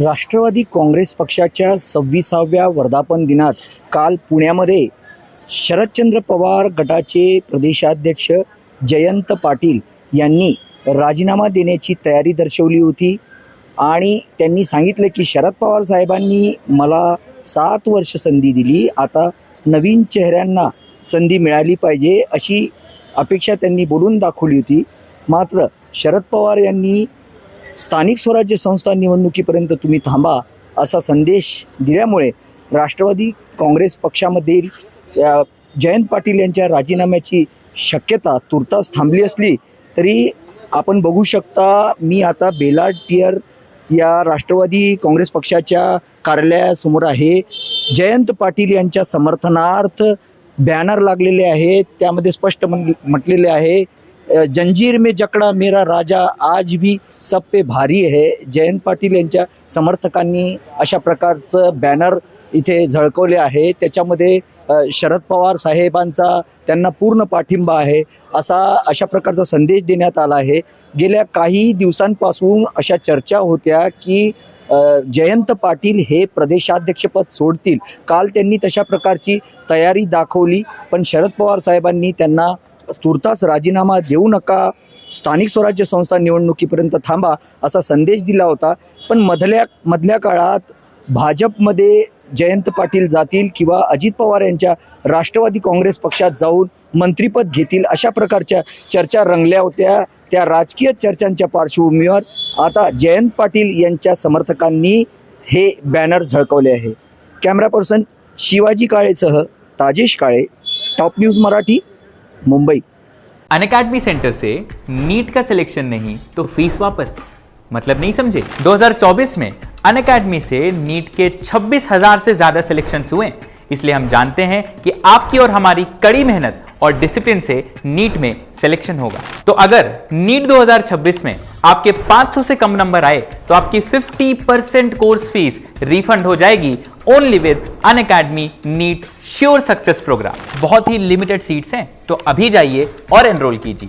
राष्ट्रवादी काँग्रेस पक्षाच्या सव्वीसाव्या वर्धापन दिनात काल पुण्यामध्ये शरदचंद्र पवार गटाचे प्रदेशाध्यक्ष जयंत पाटील यांनी राजीनामा देण्याची तयारी दर्शवली होती. आणि त्यांनी सांगितलं की शरद पवार साहेबांनी मला सात वर्ष संधी दिली. आता नवीन चेहऱ्यांना संधी मिळाली पाहिजे अशी अपेक्षा त्यांनी बोलून दाखवली होती. मात्र शरद पवार यांनी स्थानिक स्वराज्य संस्था निवडणुकीपर्यंत तुम्ही थांबा असा संदेश दिल्यामुळे राष्ट्रवादी काँग्रेस पक्षामधील जयंत पाटील यांच्या राजीनाम्याची शक्यता तुर्तास थांबली असली तरी आपण बघू शकता मी आता बेलाड पियर या राष्ट्रवादी काँग्रेस पक्षाच्या कार्यालयासमोर आहे. जयंत पाटील यांच्या समर्थनार्थ बॅनर लागलेले आहेत त्यामध्ये स्पष्ट म्हण म्हटलेले आहे जंजीर में जकड़ा मेरा राजा आज भी सब पे भारी है। जयंत पाटील यांच्या समर्थकांनी अशा प्रकारचं बॅनर इथे झळकवले आहे. त्याच्यामध्ये शरद पवार साहेबांचा त्यांना पूर्ण पाठिंबा आहे असा अशा प्रकारचा संदेश देण्यात आला आहे. गेल्या काही दिवसांपासून अशा चर्चा होत्या की जयंत पाटील हे प्रदेशाध्यक्षपद सोडतील. काल त्यांनी तशा प्रकारची तयारी दाखवली पण शरद पवार साहेबांनी त्यांना तुर्तास राजीनामा देऊ नका. स्थानिक स्वराज्य संस्था निवडणुकीपर्यंत थांबा असा संदेश दिला होता. पण मधल्या मधल्या काळात भाजपमध्ये जयंत पाटील जातील किंवा अजित पवार यांच्या राष्ट्रवादी काँग्रेस पक्षात जाऊन मंत्रिपद घेतील अशा प्रकारच्या चर्चा रंगल्या होत्या. त्या राजकीय चर्चांच्या पार्श्वभूमीवर आता जयंत पाटील यांच्या समर्थकांनी हे बॅनर झळकवले आहे. Camera person Shivaji काळेसह Tajesh Kale top news Marathi. Mumbai. Unacademy center से नीट का सिलेक्शन नहीं तो फ़ीस वापस। मतलब नहीं समझे? 2024 में अन अकेडमी से नीट के 26,000 से ज़्यादा सिलेक्शन हुए। इसलिए हम जानते हैं कि आपकी और हमारी कड़ी मेहनत और डिसिप्लिन से नीट में सिलेक्शन होगा। तो अगर नीट 2026 में आपके 500 से कम नंबर आए तो आपकी 50 परसेंट कोर्स फ़ीस रिफंड हो जाएगी only with Unacademy NEET sure success program बहुत ही लिमिटेड सीट्स हैं तो अभी जाइए और एनरोल कीजिए।